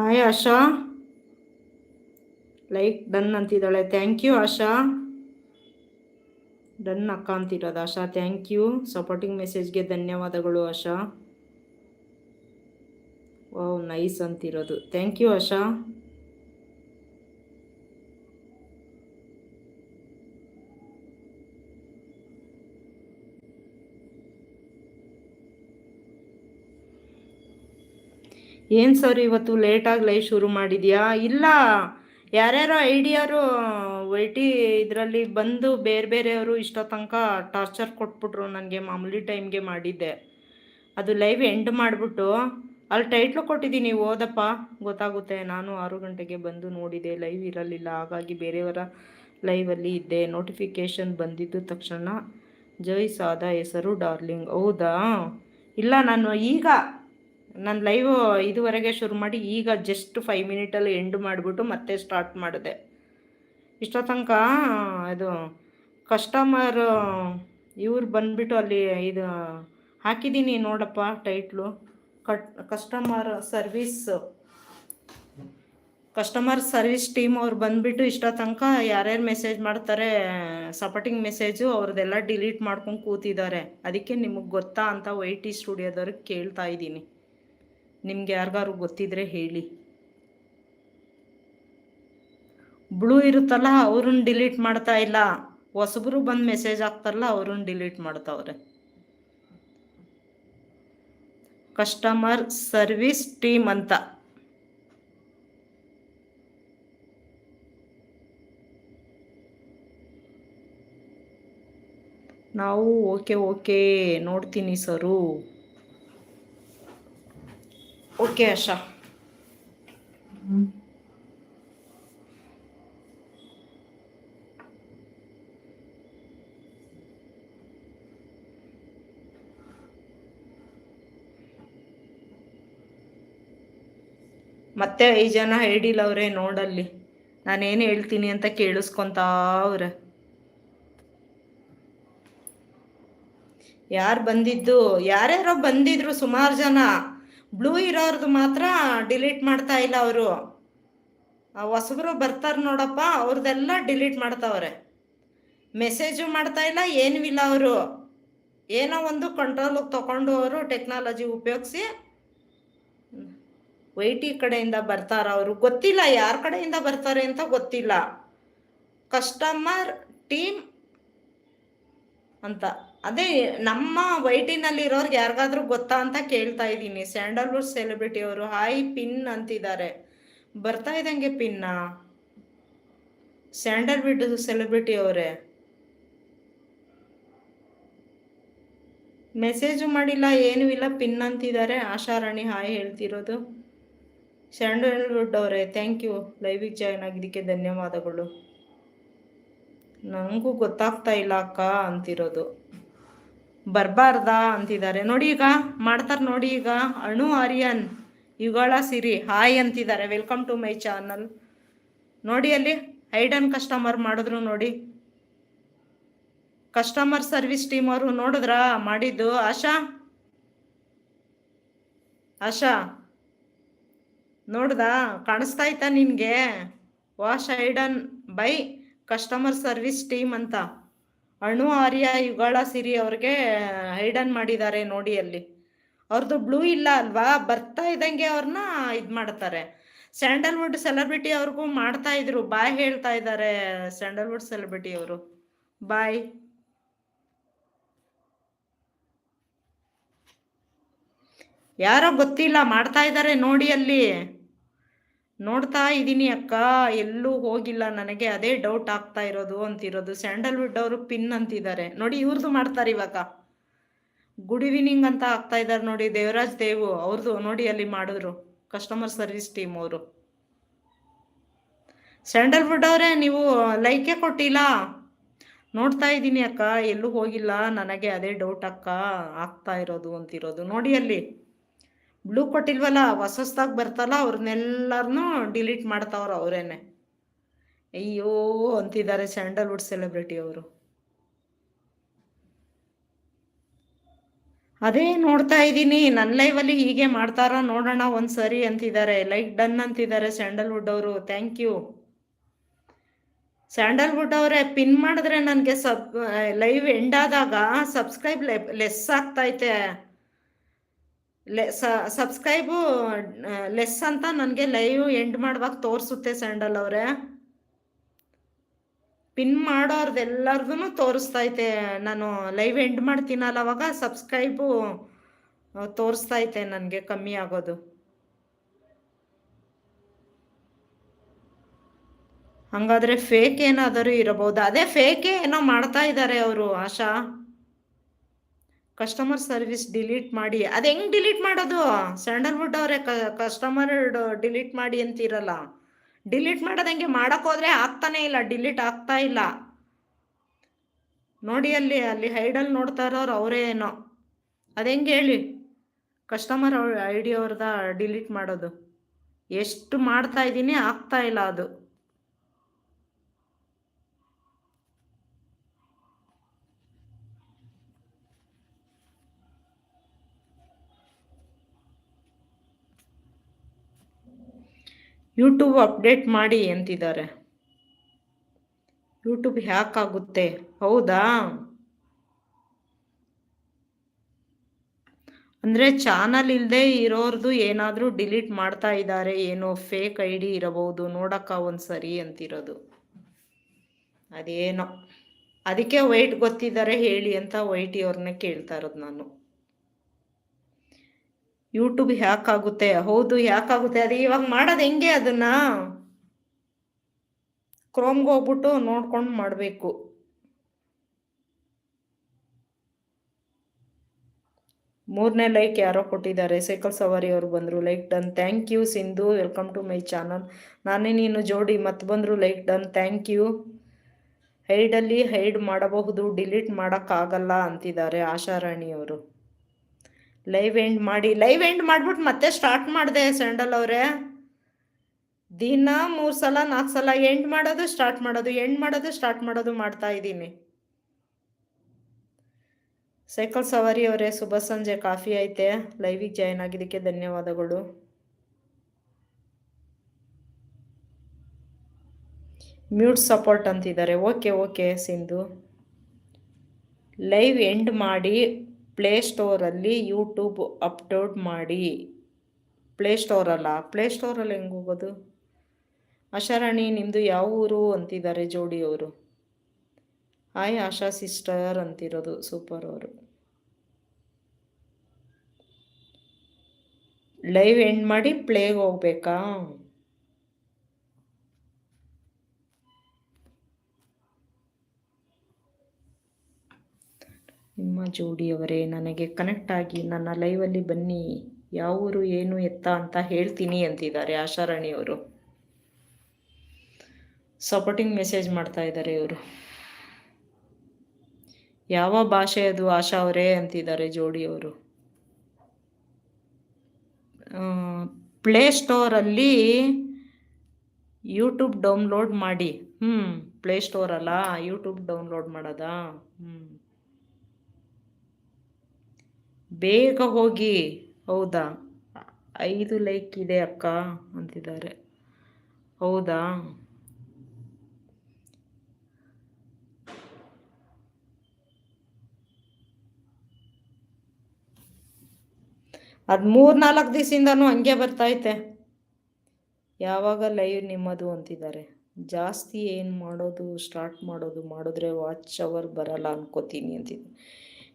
Hi Asha like done ಅಂತಿದ್ದಾಳೆ. Thank you Asha done ಅಕ್ಕ ಅಂತಿರೋದು ಆಶಾ ಥ್ಯಾಂಕ್ ಯು ಸಪೋರ್ಟಿಂಗ್ ಮೆಸೇಜ್ಗೆ ಧನ್ಯವಾದಗಳು ಆಶಾ ವಾವ್ ನೈಸ್ ಅಂತಿರೋದು. ಥ್ಯಾಂಕ್ ಯು ಆಶಾ ಏನು ಸರ್ ಇವತ್ತು ಲೇಟಾಗಿ ಲೈವ್ ಶುರು ಮಾಡಿದ್ಯಾ? ಇಲ್ಲ, ಯಾರ್ಯಾರೋ ಐಡಿಯಾರು, ವೈಟಿ ಇದರಲ್ಲಿ ಬಂದು ಬೇರೆ ಬೇರೆಯವರು ಇಷ್ಟೋ ತನಕ ಟಾರ್ಚರ್ ಕೊಟ್ಬಿಟ್ರು ನನಗೆ ಮಾಮೂಲಿ ಟೈಮ್ಗೆ ಮಾಡಿದ್ದೆ. ಅದು ಲೈವ್ ಎಂಡ್ ಮಾಡಿಬಿಟ್ಟು, ಅಲ್ಲಿ ಟೈಟ್ಲು ಕೊಟ್ಟಿದ್ದೀನಿ ಓದಪ್ಪ. ಗೊತ್ತಾಗುತ್ತೆ, ನಾನು ಆರು ಗಂಟೆಗೆ ಬಂದು ನೋಡಿದೆ ಲೈವ್ ಇರಲಿಲ್ಲ. ಹಾಗಾಗಿ ಬೇರೆಯವರ ಲೈವಲ್ಲಿ ಇದ್ದೆ. ನೋಟಿಫಿಕೇಷನ್ ಬಂದಿದ್ದು ತಕ್ಷಣ. ಜೈ ಸಾದ ಹೆಸರು ಡಾರ್ಲಿಂಗ್ ಹೌದಾ? ಇಲ್ಲ, ನಾನು ಈಗ ನಾನು ಲೈವ್ ಇದುವರೆಗೆ ಶುರು ಮಾಡಿ ಈಗ ಜಸ್ಟ್ ಫೈವ್ ಮಿನಿಟಲ್ಲಿ ಎಂಡ್ ಮಾಡಿಬಿಟ್ಟು ಮತ್ತೆ ಸ್ಟಾರ್ಟ್ ಮಾಡಿದೆ. ಇಷ್ಟೋ ತನಕ ಇದು ಕಸ್ಟಮರ್ ಇವ್ರು ಬಂದ್ಬಿಟ್ಟು ಅಲ್ಲಿ ಇದು ಹಾಕಿದ್ದೀನಿ ನೋಡಪ್ಪ title cut customer service customer service team ಅವ್ರು ಬಂದ್ಬಿಟ್ಟು ಇಷ್ಟೋ ತನಕ ಯಾರ್ಯಾರು ಮೆಸೇಜ್ ಮಾಡ್ತಾರೆ ಸಪೋರ್ಟಿಂಗ್ ಮೆಸೇಜು ಅವ್ರದ್ದೆಲ್ಲ ಡಿಲೀಟ್ ಮಾಡ್ಕೊಂಡು ಕೂತಿದ್ದಾರೆ. ಅದಕ್ಕೆ ನಿಮಗೆ ಗೊತ್ತಾ ಅಂತ ವೈ ಟಿ ಸ್ಟುಡಿಯೋದವ್ರಿಗೆ ಕೇಳ್ತಾ ಇದ್ದೀನಿ. ನಿಮ್ಗೆ ಯಾರಿಗಾರು ಗೊತ್ತಿದ್ರೆ ಹೇಳಿ. ಬ್ಲೂ ಇರುತ್ತಲ್ಲ, ಅವ್ರನ್ನ ಡಿಲೀಟ್ ಮಾಡ್ತಾ ಇಲ್ಲ. ಹೊಸಬ್ರು ಬಂದು ಮೆಸೇಜ್ ಹಾಕ್ತಾರಲ್ಲ, ಅವ್ರನ್ನ ಡಿಲೀಟ್ ಮಾಡ್ತಾವ್ರೆ. ಕಸ್ಟಮರ್ ಸರ್ವಿಸ್ ಟೀಮ್ ಅಂತ. ನಾವು ಓಕೆ ಓಕೆ ನೋಡ್ತೀನಿ ಸರು. ಓಕೆ ಆಶಾ ಮತ್ತೆ ಐದು ಜನ ಹಿಡಿಲವ್ರೆ ನೋಡಲ್ಲಿ. ನಾನೇನು ಹೇಳ್ತೀನಿ ಅಂತ ಕೇಳಿಸ್ಕೊಂತಾವ್ರೆ ಯಾರು ಬಂದಿದ್ದು, ಯಾರ್ಯಾರೋ ಬಂದಿದ್ರು ಸುಮಾರು ಜನ. ಬ್ಲೂ ಇರೋರ್ದು ಮಾತ್ರ ಡಿಲೀಟ್ ಮಾಡ್ತಾ ಇಲ್ಲ ಅವರು. ಹೊಸಬ್ರು ಬರ್ತಾರೆ ನೋಡಪ್ಪ ಅವ್ರದ್ದೆಲ್ಲ ಡಿಲೀಟ್ ಮಾಡ್ತಾವ್ರೆ. ಮೆಸೇಜು ಮಾಡ್ತಾ ಇಲ್ಲ, ಏನೂ ಇಲ್ಲ ಅವರು. ಏನೋ ಒಂದು ಕಂಟ್ರೋಲಿಗೆ ತಗೊಂಡು ಅವರು ಟೆಕ್ನಾಲಜಿ ಉಪಯೋಗಿಸಿ ವೈಟಿ ಕಡೆಯಿಂದ ಬರ್ತಾರ ಅವರು. ಗೊತ್ತಿಲ್ಲ ಯಾರ ಕಡೆಯಿಂದ ಬರ್ತಾರೆ ಅಂತ ಗೊತ್ತಿಲ್ಲ. ಕಸ್ಟಮರ್ ಟೀಮ್ ಅಂತ. ಅದೇ ನಮ್ಮ ವೈಟಿನಲ್ಲಿ ಇರೋರ್ಗೆ ಯಾರಿಗಾದ್ರೂ ಗೊತ್ತಾ ಅಂತ ಕೇಳ್ತಾ ಇದ್ದೀನಿ. ಸ್ಯಾಂಡಲ್ವುಡ್ ಸೆಲೆಬ್ರಿಟಿ ಅವರು, ಹಾಯ್, ಪಿನ್ ಅಂತಿದ್ದಾರೆ. ಬರ್ತಾ ಇದ್ದಂಗೆ ಪಿನ್ನ? ಸ್ಯಾಂಡಲ್ವುಡ್ ಸೆಲೆಬ್ರಿಟಿ ಅವರೇ? ಮೆಸೇಜು ಮಾಡಿಲ್ಲ, ಏನೂ ಇಲ್ಲ, ಪಿನ್ ಅಂತಿದ್ದಾರೆ. ಆಶಾರಾಣಿ ಹಾಯ್ ಹೇಳ್ತಿರೋದು. ಸ್ಯಾಂಡಲ್ವುಡ್ ಅವರೇ ಥ್ಯಾಂಕ್ ಯು ಲೈವಿಗೆ ಜಾಯ್ನ್ ಆಗಿದ್ದಕ್ಕೆ ಧನ್ಯವಾದಗಳು. ನನಗೂ ಗೊತ್ತಾಗ್ತಾ ಇಲ್ಲ ಅಕ್ಕ ಅಂತಿರೋದು. ಬರಬಾರ್ದಾ ಅಂತಿದ್ದಾರೆ. ನೋಡಿ ಈಗ ಮಾಡ್ತಾರೆ ನೋಡಿ ಈಗ ಅಣು ಆರ್ಯನ್, ಯುಗಳ ಸಿರಿ, ಹಾಯ್ ಅಂತಿದ್ದಾರೆ. ವೆಲ್ಕಮ್ ಟು ಮೈ ಚಾನಲ್ ನೋಡಿ ಅಲ್ಲಿ ಐಡನ್ ಕಸ್ಟಮರ್ ಮಾಡಿದ್ರು ನೋಡಿ. ಕಸ್ಟಮರ್ ಸರ್ವಿಸ್ ಟೀಮ್ ಅವರು ನೋಡಿದ್ರಾ? ಮಾಡಿದ್ದು. ಆಶಾ? ಆಶಾ? ನೋಡ್ದಾ? ಕಾಣಿಸ್ತಾ ಇತ್ತಾ ನಿನಗೆ? Was hidden by customer service team ಅಂತ. ಅಣು, ಆರ್ಯ, ಯುಗಾಳ, ಸಿರಿ ಅವ್ರಿಗೆ ಹೈಡನ್ ಮಾಡಿದ್ದಾರೆ ನೋಡಿ ಅಲ್ಲಿ. ಅವ್ರದ್ದು ಬ್ಲೂ ಇಲ್ಲ ಅಲ್ವಾ? ಬರ್ತಾ ಇದ್ದಂಗೆ ಅವ್ರನ್ನ ಇದು ಮಾಡ್ತಾರೆ. ಸ್ಯಾಂಡಲ್ವುಡ್ ಸೆಲೆಬ್ರಿಟಿ ಅವ್ರಿಗೂ ಮಾಡ್ತಾ ಇದ್ರು. ಬಾಯ್ ಹೇಳ್ತಾ ಇದ್ದಾರೆ ಸ್ಯಾಂಡಲ್ವುಡ್ ಸೆಲೆಬ್ರಿಟಿ ಅವರು. ಬಾಯ್ ಯಾರೋ ಗೊತ್ತಿಲ್ಲ, ಮಾಡ್ತಾ ಇದ್ದಾರೆ ನೋಡಿ ಅಲ್ಲಿ. ನೋಡ್ತಾ ಇದ್ದೀನಿ ಅಕ್ಕ, ಎಲ್ಲೂ ಹೋಗಿಲ್ಲ, ನನಗೆ ಅದೇ ಡೌಟ್ ಆಗ್ತಾ ಇರೋದು ಅಂತಿರೋದು. ಸ್ಯಾಂಡಲ್ವುಡ್ ಅವರು ಪಿನ್ ಅಂತಿದ್ದಾರೆ. ನೋಡಿ ಇವ್ರದ್ದು ಮಾಡ್ತಾರೆ ಇವಾಗ. ಗುಡ್ ಈವ್ನಿಂಗ್ ಅಂತ ಆಗ್ತಾ ಇದ್ದಾರೆ ನೋಡಿ, ದೇವರಾಜ್ ದೇವು ಅವ್ರದ್ದು ನೋಡಿ ಅಲ್ಲಿ ಮಾಡಿದ್ರು ಕಸ್ಟಮರ್ ಸರ್ವಿಸ್ ಟೀಮ್ ಅವರು. ಸ್ಯಾಂಡಲ್ವುಡ್ ಅವರೇ, ನೀವು ಲೈಕೇ ಕೊಟ್ಟಿಲ್ಲ. ನೋಡ್ತಾ ಇದ್ದೀನಿ ಅಕ್ಕ, ಎಲ್ಲೂ ಹೋಗಿಲ್ಲ, ನನಗೆ ಅದೇ ಡೌಟ್ ಅಕ್ಕ, ಆಗ್ತಾ ಇರೋದು ಅಂತಿರೋದು. ನೋಡಿ ಅಲ್ಲಿ. ಬ್ಲೂ ಕೊಟ್ಟಿಲ್ವಲ್ಲ ಹೊಸ ಹೊಸ್ದಾಗಿ ಬರ್ತಲ್ಲ ಅವ್ರನ್ನೆಲ್ಲರನ್ನೂ ಡಿಲೀಟ್ ಮಾಡ್ತಾವ್ರ ಅವರೇನೆ. ಅಯ್ಯೋ ಅಂತಿದ್ದಾರೆ ಸ್ಯಾಂಡಲ್ವುಡ್ ಸೆಲೆಬ್ರಿಟಿ ಅವರು. ಅದೇ ನೋಡ್ತಾ ಇದ್ದೀನಿ ನನ್ನ ಲೈವಲ್ಲಿ ಹೀಗೆ ಮಾಡ್ತಾರ ನೋಡೋಣ ಒಂದ್ಸರಿ ಅಂತಿದ್ದಾರೆ ಲೈಕ್ ಡನ್ ಅಂತಿದ್ದಾರೆ ಸ್ಯಾಂಡಲ್ವುಡ್ ಅವರು ಥ್ಯಾಂಕ್ ಯು ಸ್ಯಾಂಡಲ್ವುಡ್ ಅವರೇ ಪಿನ್ ಮಾಡಿದ್ರೆ ನನಗೆ ಸಬ್ ಲೈವ್ ಎಂಡ್ ಆದಾಗ ಸಬ್ಸ್ಕ್ರೈಬ್ ಲೆಸ್ ಆಗ್ತೈತೆ ಸಬ್ಸ್ಕ್ರೈಬು ಲೆಸ್ ಅಂತ ನನಗೆ ಲೈವ್ ಎಂಡ್ ಮಾಡುವಾಗ ತೋರಿಸುತ್ತೆ ಸ್ಯಾಂಡಲ್ ಅವರೇ. ಪಿನ್ ತೋರಿಸ್ತಾ ತೋರಿಸ್ತೈತೆ ನಾನು ಲೈವ್ ಎಂಡ್ ಮಾಡ್ತೀನಲ್ಲ ಅವಾಗ ಸಬ್ಸ್ಕ್ರೈಬು ತೋರಿಸ್ತೈತೆ ನನಗೆ ಕಮ್ಮಿ ಆಗೋದು. ಹಂಗಾದ್ರೆ ಫೇಕ್ ಏನಾದರೂ ಇರಬಹುದು. ಅದೇ ಫೇಕೇ ಏನೋ ಮಾಡ್ತಾ ಇದ್ದಾರೆ ಅವರು, ಆಶಾ. ಕಸ್ಟಮರ್ ಸರ್ವಿಸ್ ಡಿಲೀಟ್ ಮಾಡಿ. ಅದು ಹೆಂಗ್ ಡಿಲೀಟ್ ಮಾಡೋದು? ಸ್ಯಾಂಡಲ್ವುಡ್ ಅವರೇ ಕಸ್ಟಮರ್ ಡಿಲೀಟ್ ಮಾಡಿ ಅಂತಿರಲ್ಲ. ಡಿಲೀಟ್ ಮಾಡೋದು ಹೆಂಗೆ? ಮಾಡಕ್ ಹೋದ್ರೆ ಆಗ್ತಾನೆ ಇಲ್ಲ ಡಿಲೀಟ್ ಆಗ್ತಾ ಇಲ್ಲ. ನೋಡಿ ಅಲ್ಲಿ ಅಲ್ಲಿ ಹೈಡಲ್ ನೋಡ್ತಾ ಇರೋರು ಅವರೇ ಏನೋ. ಅದು ಹೆಂಗೆ ಹೇಳಿ? ಕಸ್ಟಮರ್ ಐ ಡಿ ಅವ್ರದ ಡಿಲೀಟ್ ಮಾಡೋದು. ಎಷ್ಟು ಮಾಡ್ತಾ ಇದ್ದೀನಿ ಆಗ್ತಾ ಇಲ್ಲ ಅದು. ಯೂಟ್ಯೂಬ್ ಅಪ್ಡೇಟ್ ಮಾಡಿ ಅಂತಿದ್ದಾರೆ. ಯೂಟ್ಯೂಬ್ ಹ್ಯಾಕ್ ಆಗುತ್ತೆ ಹೌದಾ? ಅಂದರೆ ಚಾನಲ್ ಇಲ್ಲದೆ ಇರೋರ್ದು ಏನಾದರೂ ಡಿಲೀಟ್ ಮಾಡ್ತಾ ಇದ್ದಾರೆ. ಏನೋ ಫೇಕ್ ಐ ಡಿ ಇರಬಹುದು. ನೋಡಕ್ಕ ಒಂದು ಸರಿ ಅಂತಿರೋದು. ಅದೇನೋ. ಅದಕ್ಕೆ ವೈಟ್ ಗೊತ್ತಿದ್ದಾರೆ ಹೇಳಿ ಅಂತ ವೈಟಿ ಅವ್ರನ್ನ ಕೇಳ್ತಾ ಇರೋದು ನಾನು. ಯೂಟ್ಯೂಬ್ ಯಾಕಾಗುತ್ತೆ ಹೌದು ಯಾಕಾಗುತ್ತೆ ಅದೇ ಇವಾಗ ಮಾಡೋದು ಹೆಂಗೆ ಅದನ್ನ? ಕ್ರೋಮ್ಗೆ ಹೋಗ್ಬಿಟ್ಟು ನೋಡ್ಕೊಂಡು ಮಾಡಬೇಕು. ಮೂರನೇ ಲೈಕ್ ಯಾರೋ ಕೊಟ್ಟಿದ್ದಾರೆ, ಸೈಕಲ್ ಸವಾರಿ ಅವರು ಬಂದರು like done thank you Sindhu welcome to my channel ನಾನೇ ನೀನು ಜೋಡಿ ಮತ್ತೆ ಬಂದರು ಲೈಕ್ ಡನ್ ಥ್ಯಾಂಕ್ ಯು ಹೈಡಲ್ಲಿ ಹೈಡ್ ಮಾಡಬಹುದು ಡಿಲೀಟ್ ಮಾಡೋಕ್ಕಾಗಲ್ಲ ಅಂತಿದ್ದಾರೆ ಆಶಾರಾಣಿಯವರು ಲೈವ್ ಎಂಡ್ ಮಾಡಿ ಲೈವ್ ಎಂಡ್ ಮಾಡ್ಬಿಟ್ಟು ಮತ್ತೆ ಸ್ಟಾರ್ಟ್ ಮಾಡಿದೆ ಸ್ಯಾಂಡಲ್ ಅವರೇ. ದಿನ ಮೂರು ಸಲ ನಾಲ್ಕು ಸಲ ಎಂಡ್ ಮಾಡೋದು ಸ್ಟಾರ್ಟ್ ಮಾಡೋದು ಎಂಡ್ ಮಾಡೋದು ಸ್ಟಾರ್ಟ್ ಮಾಡೋದು ಮಾಡ್ತಾ ಇದ್ದೀನಿ. ಸೈಕಲ್ ಸವಾರಿ ಅವರೇ ಶುಭ ಸಂಜೆ ಕಾಫಿ ಐತೆ. ಲೈವಿಗೆ ಜಾಯ್ನ್ ಆಗಿದ್ದಕ್ಕೆ ಧನ್ಯವಾದಗಳು. ಮ್ಯೂಟ್ ಸಪೋರ್ಟ್ ಅಂತಿದ್ದಾರೆ. Okay okay Sindhu. Live end ಮಾಡಿ. ಪ್ಲೇಸ್ಟೋರಲ್ಲಿ ಯೂಟ್ಯೂಬ್ ಅಪ್ಲೋಡ್ ಮಾಡಿ. ಪ್ಲೇಸ್ಟೋರಲ್ಲ ಪ್ಲೇಸ್ಟೋರಲ್ಲಿ ಹೆಂಗೆ ಹೋಗೋದು? ಆಶಾರಾಣಿ ನಿಮ್ಮದು ಯಾವ ಊರು ಅಂತಿದ್ದಾರೆ ಜೋಡಿಯವರು ಹಾಯ್ ಆಶಾ ಸಿಸ್ಟರ್ ಅಂತಿರೋದು. ಸೂಪರ್ ಅವರು. ಲೈವ್ ಎಂಡ್ ಮಾಡಿ ಪ್ಲೇಗೆ ಹೋಗ್ಬೇಕಾ? ನಿಮ್ಮ ಜೋಡಿಯವರೇ, ನನಗೆ ಕನೆಕ್ಟ್ ಆಗಿ ನನ್ನ ಲೈವಲ್ಲಿ ಬನ್ನಿ. ಯಾವ ಊರು ಏನು ಎತ್ತ ಅಂತ ಹೇಳ್ತೀನಿ ಅಂತಿದ್ದಾರೆ ಆಶಾರಾಣಿಯವರು. ಸಪೋರ್ಟಿಂಗ್ ಮೆಸೇಜ್ ಮಾಡ್ತಾ ಇದ್ದಾರೆ ಇವರು. ಯಾವ ಭಾಷೆ ಅದು ಆಶಾ ಅವರೇ ಅಂತಿದ್ದಾರೆ ಜೋಡಿಯವರು. ಪ್ಲೇ ಸ್ಟೋರಲ್ಲಿ ಯೂಟ್ಯೂಬ್ ಡೌನ್ಲೋಡ್ ಮಾಡಿ. ಹ್ಞೂ ಪ್ಲೇ ಸ್ಟೋರಲ್ಲ ಯೂಟ್ಯೂಬ್ ಡೌನ್ಲೋಡ್ ಮಾಡೋದಾ? ಹ್ಞೂ ಬೇಗ ಹೋಗಿ. ಹೌದಾ? ಐದು ಲೈಕ್ ಇದೆ ಅಕ್ಕ ಅಂತಿದ್ದಾರೆ. ಹೌದಾ? ಅದು ಮೂರು ನಾಲ್ಕು ದಿವಸದಿಂದನೂ ಹಂಗೆ ಬರ್ತೈತೆ ಯಾವಾಗ ಲೈವ್ ನಿಮ್ಮದು ಅಂತಿದ್ದಾರೆ. ಜಾಸ್ತಿ ಏನು ಮಾಡೋದು ಸ್ಟಾರ್ಟ್ ಮಾಡೋದು, ಮಾಡಿದ್ರೆ ವಾಚ್ ಅವರ್ ಬರಲ್ಲ ಅನ್ಕೋತೀನಿ ಅಂತಿದ್ದಾರೆ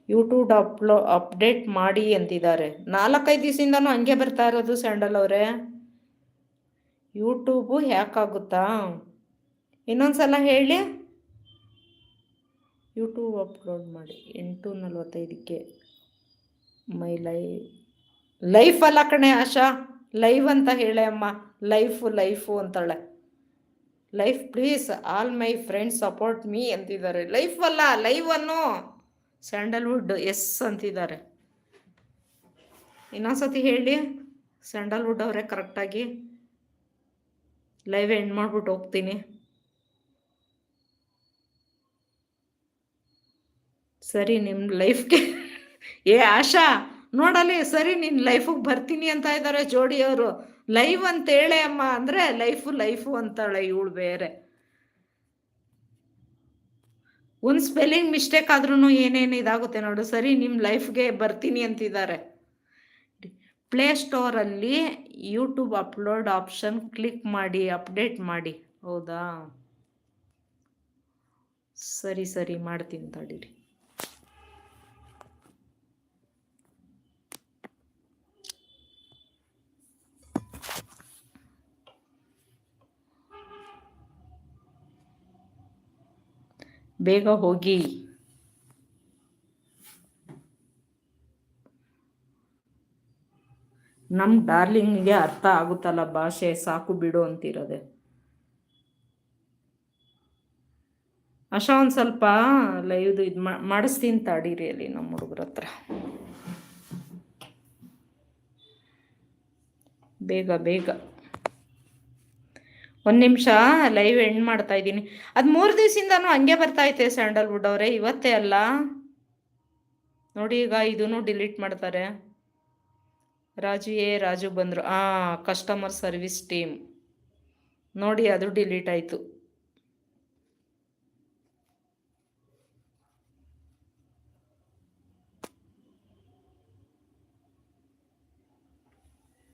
ಯೂಟ್ಯೂಬ್ ಅಪ್ಲೋ, ಅಪ್ಡೇಟ್ ಮಾಡಿ ಅಂತಿದ್ದಾರೆ. ನಾಲ್ಕೈದು ದಿವಸದಿಂದನೂ ಹಂಗೆ ಬರ್ತಾ ಇರೋದು ಸ್ಯಾಂಡಲ್ ಅವರೇ. ಯೂಟ್ಯೂಬು ಆಗುತ್ತಾ ಇನ್ನೊಂದ್ಸಲ ಹೇಳಿ. ಯೂಟ್ಯೂಬ್ ಅಪ್ಲೋಡ್ ಮಾಡಿ. ಎಂಟು ನಲ್ವತ್ತೈದಕ್ಕೆ ಮೈ ಲೈ, ಲೈಫ್ ಅಲ್ಲ ಕಣೆ ಆಶಾ. ಲೈವ್ ಅಂತ ಹೇಳೆ ಅಮ್ಮ. ಲೈಫು ಲೈಫು ಅಂತಾಳೆ. Life please all my friends support me ಅಂತಿದ್ದಾರೆ. ಲೈಫ್ ಅಲ್ಲ, ಲೈವ್ ಅನ್ನು. ಸ್ಯಾಂಡಲ್ವುಡ್ ಎಸ್ ಅಂತಿದ್ದಾರೆ. ಇನ್ನೊಂದ್ಸತಿ ಹೇಳಿ, ಸ್ಯಾಂಡಲ್ವುಡ್ ಅವರೇ ಕರೆಕ್ಟಾಗಿ ಲೈವ್ ಎಂಡ್ ಮಾಡ್ಬಿಟ್ಟು ಹೋಗ್ತೀನಿ. ಸರಿ ನಿಮ್ಮ ಲೈಫ್ಗೆ ಏ, ಆಶಾ ನೋಡಲಿ ಸರಿ ನಿನ್ನ ಲೈಫಿಗೆ ಬರ್ತೀನಿ ಅಂತ ಇದ್ದಾರೆ ಜೋಡಿಯವರು ಲೈವ್ ಅಂತ ಹೇಳೆ ಅಮ್ಮ, ಅಂದರೆ ಲೈಫು ಲೈಫು ಅಂತಾಳೆ ಇವಳು ಬೇರೆ. ಒಂದು ಸ್ಪೆಲ್ಲಿಂಗ್ ಮಿಸ್ಟೇಕ್ ಆದ್ರೂ ಏನೇನು ಇದಾಗುತ್ತೆ ನೋಡು. ಸರಿ ನಿಮ್ಮ ಲೈಫ್ಗೆ ಬರ್ತೀನಿ ಅಂತಿದ್ದಾರೆ. ಪ್ಲೇ ಸ್ಟೋರಲ್ಲಿ ಯೂಟ್ಯೂಬ್ ಅಪ್ಲೋಡ್ ಆಪ್ಷನ್ ಕ್ಲಿಕ್ ಮಾಡಿ ಅಪ್ಡೇಟ್ ಮಾಡಿ. ಹೌದಾ? ಸರಿ ಸರಿ, ಮಾಡ್ತೀನಿ ತಡೀರಿ. ಬೇಗ ಹೋಗಿ. ನಮ್ಮ ಡಾರ್ಲಿಂಗ್ಗೆ ಅರ್ಥ ಆಗುತ್ತಲ್ಲ ಭಾಷೆ, ಸಾಕು ಬಿಡು ಅಂತಿರೋದೆ. ಅಶಾ ಒಂದು ಸ್ವಲ್ಪ ಲೈವ್ದು ಇದು ಮಾಡಿಸ್ತೀನಿ ತಾಡೀರಿ ಅಲ್ಲಿ ನಮ್ಮ ಹುಡುಗರ ಹತ್ರ. ಬೇಗ ಬೇಗ. ಒಂದು ನಿಮಿಷ ಲೈವ್ ಎಂಡ್ ಮಾಡ್ತಾ ಇದ್ದೀನಿ. ಅದು ಮೂರು ದಿವಸದಿಂದನೂ ಹಂಗೆ ಬರ್ತಾ ಐತೆ ಸ್ಯಾಂಡಲ್ವುಡ್ ಅವರೇ, ಇವತ್ತೇ ಅಲ್ಲ? ನೋಡಿ ಈಗ ಇದನ್ನು ಡಿಲೀಟ್ ಮಾಡ್ತಾರೆ. ರಾಜು ಏ ರಾಜು ಬಂದರು. ಆ ಕಸ್ಟಮರ್ ಸರ್ವಿಸ್ ಟೀಮ್ ನೋಡಿ ಅದು ಡಿಲೀಟ್ ಆಯಿತು.